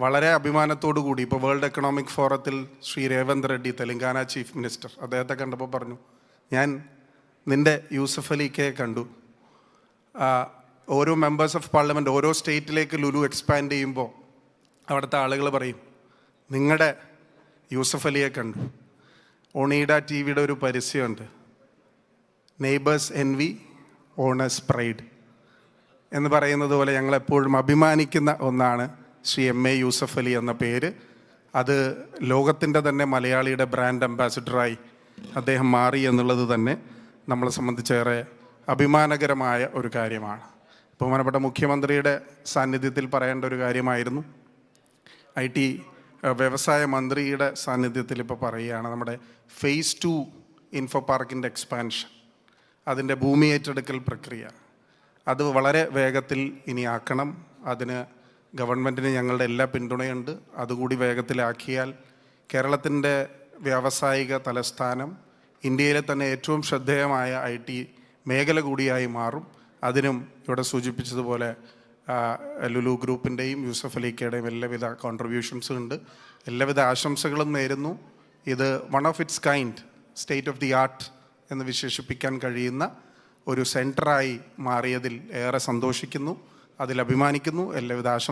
വളരെ അഭിമാനത്തോടു കൂടി ഇപ്പോൾ വേൾഡ് എക്കണോമിക് ഫോറത്തിൽ ശ്രീ രേവന്ത് റെഡ്ഡി തെലങ്കാന ചീഫ് മിനിസ്റ്റർ അദ്ദേഹത്തെ കണ്ടപ്പോൾ പറഞ്ഞു ഞാൻ നിന്റെ യൂസഫ് അലിക്കെ കണ്ടു. ഓരോ മെമ്പേഴ്സ് ഓഫ് പാർലമെന്റ് ഓരോ സ്റ്റേറ്റിലേക്ക് ലുലു എക്സ്പാൻഡ് ചെയ്യുമ്പോൾ അവിടുത്തെ ആളുകൾ പറയും നിങ്ങളുടെ യൂസഫ് അലിയെ കണ്ടു. ഒണീഡ ടി വിയുടെ ഒരു പരസ്യമുണ്ട്. Neighbours envy owner's pride എന്ന് പറയുന്നത് പോലെ ഞങ്ങളെപ്പോഴും അഭിമാനിക്കുന്ന ഒന്നാണ് ശ്രീ എം എ യൂസഫ് അലി എന്ന പേര്. അത് ലോകത്തിന്റെ തന്നെ മലയാളിയുടെ ബ്രാൻഡ് അംബാസിഡറായി അദ്ദേഹം മാറി എന്നുള്ളത് തന്നെ നമ്മളെ സംബന്ധിച്ചേറെ അഭിമാനകരമായ ഒരു കാര്യമാണ്. ബഹുമാനപ്പെട്ട മുഖ്യമന്ത്രിയുടെ സാന്നിധ്യത്തിൽ പറയേണ്ട ഒരു കാര്യമായിരുന്നു. ഐ ടി വ്യവസായ മന്ത്രിയുടെ സാന്നിധ്യത്തിൽ ഇപ്പോൾ പറയുകയാണ് നമ്മുടെ ഫേസ് ടു ഇൻഫോ പാർക്കിന്റെ എക്സ്പാൻഷൻ അതിന്റെ ഭൂമി ഏറ്റെടുക്കൽ പ്രക്രിയ. അത് വളരെ വേഗത്തിൽ ഇനി ആക്കണം. അതിന് ഗവൺമെന്റിന് ഞങ്ങളുടെ എല്ലാ പിന്തുണയുണ്ട്. അതുകൂടി വേഗത്തിലാക്കിയാൽ കേരളത്തിന്റെ വ്യാവസായിക തലസ്ഥാനം ഇന്ത്യയിലെ തന്നെ ഏറ്റവും ശ്രദ്ധേയമായ ഐ ടി മേഖല കൂടിയായി മാറും. അതിനും ഇവിടെ സൂചിപ്പിച്ചതുപോലെ ലുലു ഗ്രൂപ്പിന്റെയും യൂസഫ് അലീക്കയുടെയും എല്ലാവിധ കോൺട്രിബ്യൂഷൻസും ഉണ്ട്. എല്ലാവിധ ആശംസകളും നേരുന്നു. ഇത് one of its kind state of the art എന്ന് വിശേഷിപ്പിക്കാൻ കഴിയുന്ന ഒരു സെന്ററായി മാറിയതിൽ ഏറെ സന്തോഷിക്കുന്നു. അതിൽ അഭിമാനിക്കുന്നു. എല്ലാവിധ ആശംസ